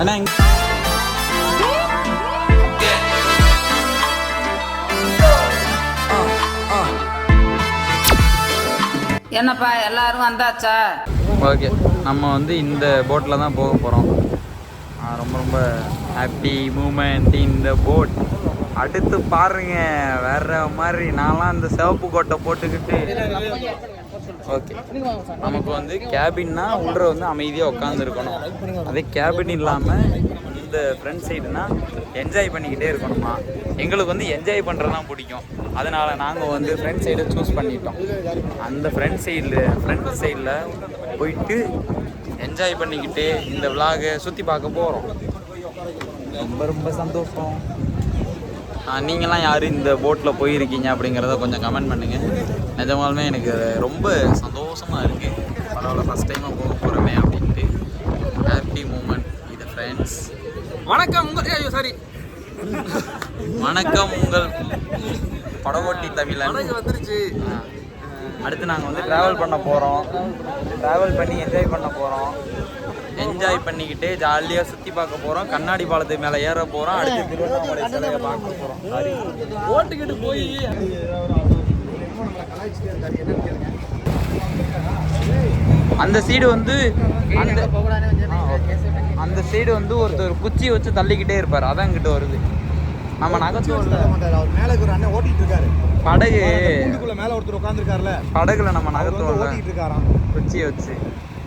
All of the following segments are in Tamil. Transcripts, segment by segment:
அண்ணா என்னப்பா எல்லாரும் வந்தாச்சா? ஓகே. நம்ம வந்து இந்த போட்டில் தான் போக போகிறோம் ரொம்ப ரொம்ப ஹாப்பி மூமெண்ட் இந்த போட் அடுத்து பாருங்க வேற மாதிரி. நான்லாம் இந்த சிவப்பு கோட்டை போட்டுக்கிட்டு ஓகே. நமக்கு வந்து கேபின்னா உள்ள வந்து அமைதியாக உட்காந்துருக்கணும் அதே கேபின் இல்லாமல் இந்த ஃப்ரண்ட் சைடுனா என்ஜாய் பண்ணிக்கிட்டே இருக்கணுமா? எங்களுக்கு வந்து என்ஜாய் பண்ணுறது தான் பிடிக்கும். அதனால் நாங்கள் வந்து ஃப்ரண்ட் சைடை சூஸ் பண்ணிட்டோம். அந்த ஃப்ரண்ட் சைடில் ஃப்ரண்ட் சைடில் போயிட்டு என்ஜாய் பண்ணிக்கிட்டு இந்த விலாகை சுற்றி பார்க்க போகிறோம் ரொம்ப ரொம்ப சந்தோஷம். நீங்களாம் யார் இந்த போட்டில் போயிருக்கீங்க அப்படிங்கிறத கொஞ்சம் கமெண்ட் பண்ணுங்கள் நிஜமாலுமே எனக்கு ரொம்ப சந்தோஷமாக இருக்குது பரவாயில்ல ஃபஸ்ட் டைமாக போக போகிறோமே அப்படின்ட்டு ஹாப்பி மூமெண்ட் இது ஃப்ரெண்ட்ஸ் வணக்கம் உங்க ஐயோ சாரி வணக்கம் உங்கள் படகோட்டி தமிழன் வந்துருச்சு. அடுத்து நாங்கள் வந்து ட்ராவல் பண்ண போகிறோம் ட்ராவல் பண்ணி என்ஜாய் பண்ண போகிறோம் என்ஜாய் பண்ணிக்கிட்டே ஜாலியாக சுற்றி பார்க்க போகிறோம் கண்ணாடி பாலத்து மேலே ஏற போகிறோம் அடுத்து திருவண்ணாமலை சிலையை பார்க்க போகிறோம் ஓட்டுக்கிட்டு போய் அந்த சைடு வந்து அந்த. அந்த சைடு வந்து ஒருத்தர் குச்சியை வச்சு தள்ளிக்கிட்டே இருப்பார். அதான் இங்கிட்ட வருது. நம்ம நகர்த்து அவர் மேல ஒரு அண்ணன் ஓட்டிட்டு இருக்காரு. படகு மேல ஒருத்தர் உட்காந்துருக்காருல படகுல நம்ம ஓட்டிட்டு இருக்காராம் குச்சியை வச்சு.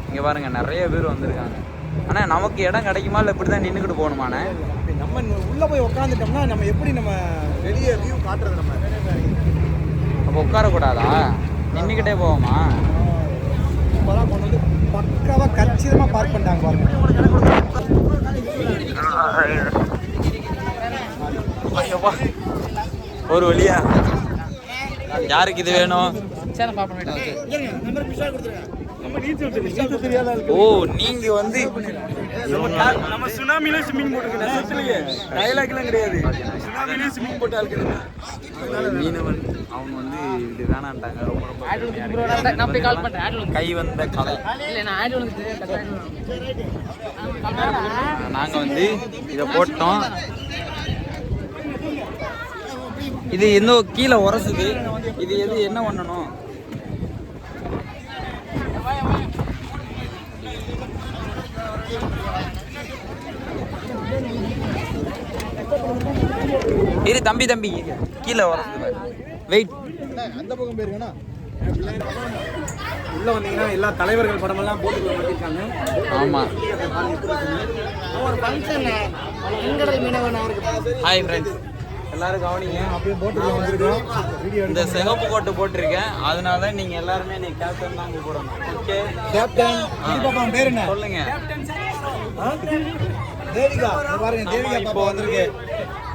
இங்கே பாருங்க நிறைய பேர் வந்திருக்காங்க. ஆனால் நமக்கு இடம் கிடைக்குமா? இல்லை இப்படி தான் நின்றுக்கிட்டு போகணுமாண்ணே நம்ம உள்ள போய் உட்காந்துட்டோம்னா நம்ம எப்படி நம்ம வெளியே வியூ காட்டுறது நம்ம? அப்போ உட்காரக்கூடாதா? நின்றுக்கிட்டே போவோமா? இப்பதான் கொண்டு வந்து பக்காவா கச்சிதமா பார்க் பண்ணிட்டாங்க பாருங்க. ஒரு வழியா. யாருக்கு இது வேணும்? ஓ நீங்க வந்து நம்ம சுனாமில ஸ்விம்மிங் போட்டுருக்கேன் டயலாக்லாம் கிடையாது. சுனாமிலே ஸ்விம்மிங் போட்டு ஆளுக்கு மீனவன் அவங்க வந்து இது வேணான்ட்டாங்க ரொம்ப ரொம்ப பெருமையா இருக்கு. கை வந்த கலை. நாங்க வந்து இதை போட்டோம். இது எந்த கீழே உரசுது. இது எது என்ன பண்ணணும்? இரு தம்பி தம்பி. கீழே உரசுது வெயிட் அந்த பக்கம் போயிருக்கேன்னா உள்ள வந்தீங்கன்னா எல்லா தலைவர்கள் படமெல்லாம் போட்டுக்குள்ள மாட்டிருக்காங்க. ஆமா. ஒரு ஃபங்க்ஷன் எங்கடல் மீனவன் அவருக்கு ஹாய் ஃப்ரெண்ட்ஸ் எல்லாரும் கவனிங்க. அப்படியே போட்டுக்குள்ள வந்திருக்கோம் வீடியோ இந்த சிகப்பு கோட்டு போட்டிருக்கேன். அதனால நீங்க எல்லாருமே நீ கேப்டன் தான் கூப்பிடணும் ஓகே கேப்டன் பேர் என்ன? சொல்லுங்க? தேவிகா. பாருங்க தேவிகா இப்போ பாப்பா வந்திருக்கு.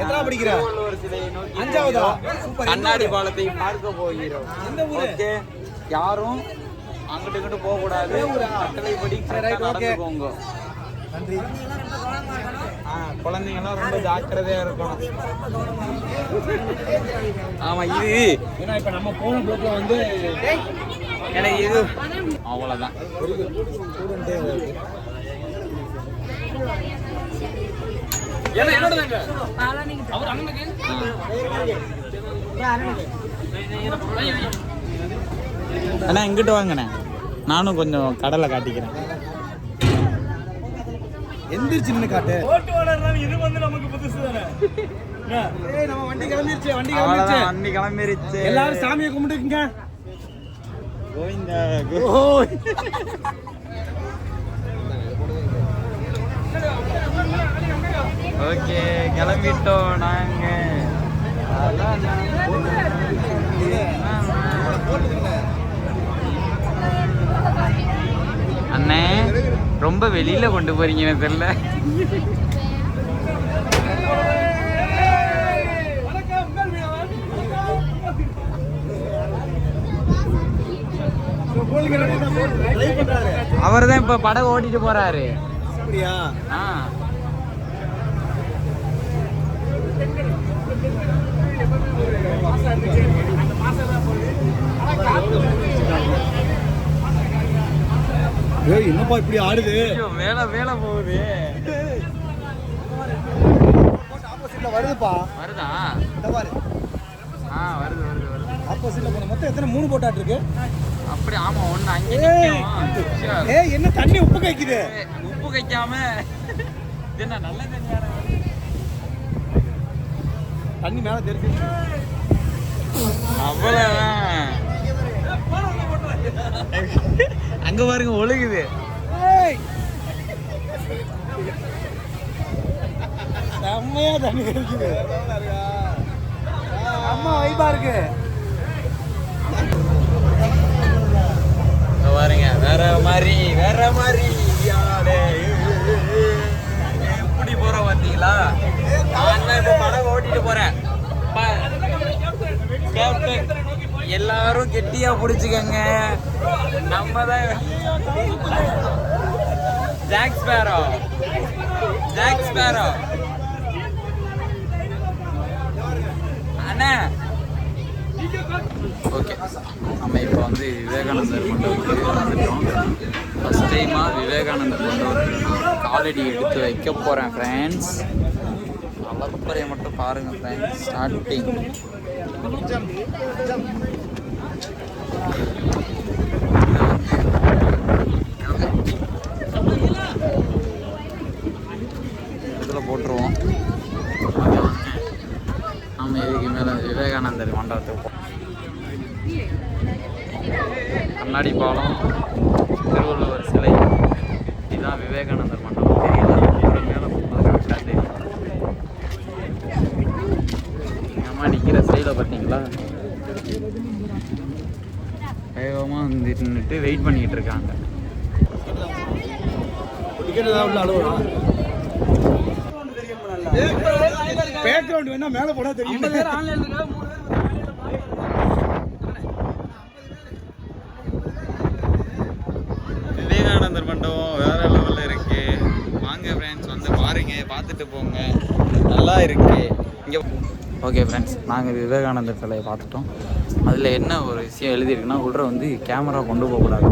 எத்தனை படிக்கிறா? அஞ்சாவதா? கண்ணாடி பாலத்தை பார்க்க போகிறோம். எந்த ஊரு? ஓகே. யாரும் அங்கிட்டு இங்கிட்டு போக கூடாது. கட்டளைப்படி okay. நடந்துக்கோங்க. நன்றி. ஆ, குழந்தைங்கலாம் ரொம்ப ஜாக்கிரதையா இருக்கணும். ஆமா இது. ஏன்னா இப்ப நம்ம போன போக்குல வந்து எனக்கு இது. அவ்வளவுதான். ஏன்னா என்னோடதாங்க. அவர் அண்ணனுக்கு? அண்ணா இங்கிட்டு வாங்கண்ணே. நானும் கொஞ்சம் கடலை காட்டிக்கிறேன். எந்திரிச்சு நின்னு காட்டு. ஓட்டு இது வந்து நமக்கு புதுசு தானே? ஏய் நம்ம வண்டி கிளம்பிருச்சு வண்டி அவ்வளவுதான் கிளம்பிருச்சு வண்டி கிளம்பிருச்சு. எல்லாரும் சாமியை கும்பிட்டுக்குங்க. கோவிந்தா ஓகே கிளம்பிட்டோம் நாங்க. அண்ணே ரொம்ப வெளியில கொண்டு போறீங்க தெரியல. அவர் தான் இப்ப படகு ஓட்டிட்டு போறாரு. அப்படியா? ஏய் என்னப்பா இப்படி ஆடுது? மேல மேல போகுது. ஆப்போசிட்ல வருதுப்பா. வருதா? இந்த பாரு. ஆ வருது வருது வருது. ஆப்போசிட்ல போன மொத்தம் எத்தனை? மூணு இருக்கு. அப்படி ஆமா ஒண்ணு அங்கே நிக்கும். ஏய் என்ன தண்ணி உப்பு கைக்குது? உப்பு கைக்காம. என்ன நல்ல தண்ணி மேல தெரிஞ்சு அவ்வளவுதான். அங்க பாருங்க ஒழுகுது. செம்மையா தண்ணி அம்மா வைபா இருக்கு. இங்க பாருங்க வேற மாதிரி வேற மாதிரி. எப்படி போற பாத்தீங்களா? நான் இப்ப படம் ஓட்டிட்டு போறேன். கேப்டன். எல்லாரும் கெட்டியா புடிச்சுக்கங்க. நம்ம தான் ஜாக் ஸ்பேரோ ஜாக் ஸ்பேரோ அண்ணா. ஓகே நம்ம இப்போ வந்து விவேகானந்தர் மண்டபத்துக்கு வந்துட்டோம். ஃபஸ்ட் டைமாக விவேகானந்தர் மண்டபத்துக்கு காலடி எடுத்து வைக்க போகிறேன் ஃப்ரெண்ட்ஸ் அளப்பறையை மட்டும் பாருங்கள் ஃப்ரெண்ட்ஸ் ஸ்டார்டிங் இதில் போட்டுருவோம். நம்ம இதுக்கு மேலே விவேகானந்தர் மண்டபத்துக்கு கண்ணாடி பாலம் திருவள்ளுவர் சிலை இதுதான் விவேகானந்தர் மண்டபம். தெரியல. மேலே போகும்போது கரெக்டாக தெரியும் எங்கள் அம்மா ஸ்டைலை பார்த்தீங்களா? வேகமாக வந்து நின்றுட்டு வெயிட் பண்ணிக்கிட்டு இருக்காங்க. பேக்ரவுண்ட் வேணா மேல போனா தெரியும். விவேகானந்தர் மண்டபம் வேற லெவலில் இருக்கு. வாங்க ஃப்ரெண்ட்ஸ் வந்து பாருங்க பார்த்துட்டு போங்க. நல்லா இருக்கு. இங்கே ஓகே ஃப்ரெண்ட்ஸ் நாங்கள் விவேகானந்தர் சிலையை பார்த்துட்டோம். அதில் என்ன ஒரு விஷயம் எழுதியிருக்குன்னா உள்ள வந்து கேமரா கொண்டு போகக்கூடாது.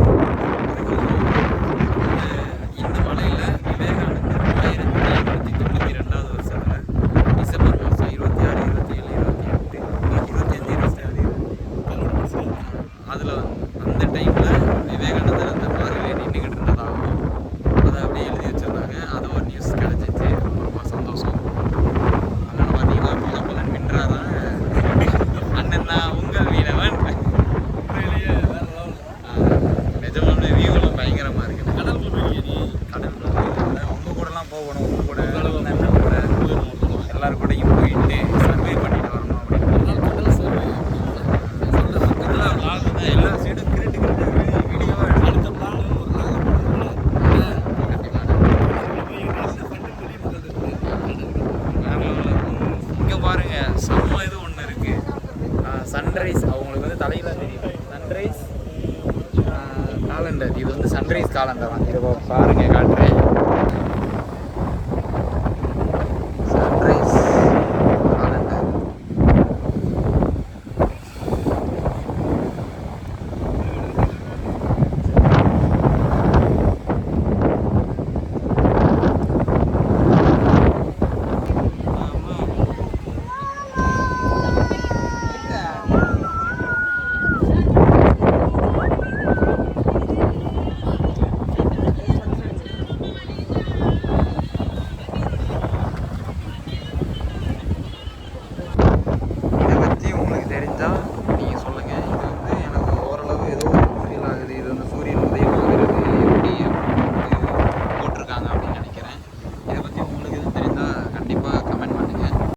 எல்லா உம் கிருட்டு கிருட்டு video வா எடுத்து. வேற level ஆ. இருக்கும். இங்க பாருங்க செம்ம இது ஒன்று இருக்கு. சன்ரைஸ் அவங்களுக்கு வந்து தலையில தெரியும் சன்ரைஸ் காலண்டர் இது வந்து சன்ரைஸ் காலண்டர் தான். இதை பா- பாருங்க காட்டுறேன்.